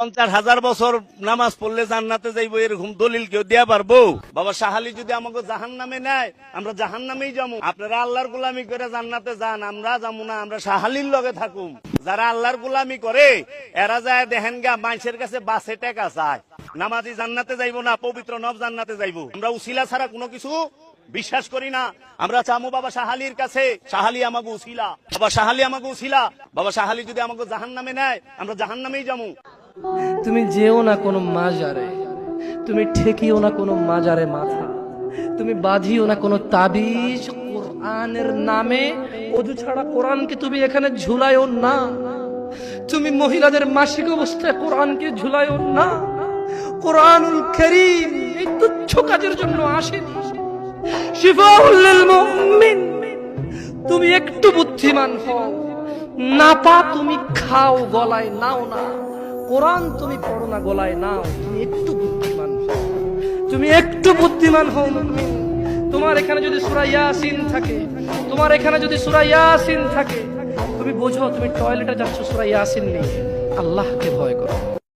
পঞ্চাশ হাজার বছর নামাজ পড়লে জান্নাতে যাইবো, এরকম দলিল কেউ দেয়া পারব? বাবা সাহালি যদি আমাকে জাহান নামে নেয়, আমরা জাহান নামেই যাব আপনারা আল্লাহর গুলামি করে জান্নাতে যান, আমরা যাব না, আমরা সাহালির লগে থাকুম। যারা আল্লাহর গুলামি করে, এরা যায় দেখেন গা, মানুষের কাছে বাসে টাকা চায়। নামাজি জান্নাতে যাইবো না, পবিত্র নব জান্নাতে যাইবো। আমরা উসিলা ছাড়া কোনো কিছু বিশ্বাস করি না। আমরা চামু বাবা সাহালির কাছে সাহালি আমাকে উসিলা। বাবা সাহালি আমাকে উসিলা। বাবা সাহালি যদি আমাকে জাহান নামে নেয়, আমরা জাহান নামেই যাব তুমি যেও না কোনো মাজারে, তুমি ঠেকিও না কোনো মাজারে মাথা, তুমি বাঁধিও না কোনো তাবিজ কোরআনের নামে, অজু ছাড়া কোরআনকে তুমি এখানে ঝুলাইও না, তুমি মহিলাদের মাসিক অবস্থায় কোরআনকে ঝুলাইও না, কোরআনুল করিম এই তুচ্ছ কাজের জন্য আসেনি। মুমিন, তুমি একটু বুদ্ধিমান হও, না পা তুমি খাও গলায় নাও না। কোরআন তুমি পড়ো না, গলায় নাও। তুমি একটু বুদ্ধিমান তুমি একটু বুদ্ধিমান হও তোমার এখানে যদি সূরা ইয়াসিন থাকে, তোমার এখানে যদি সূরা ইয়াসিন থাকে, তুমি বোঝো তুমি টয়লেটে যাচ্ছ, সূরা ইয়াসিন নিয়ে। আল্লাহকে ভয় করো।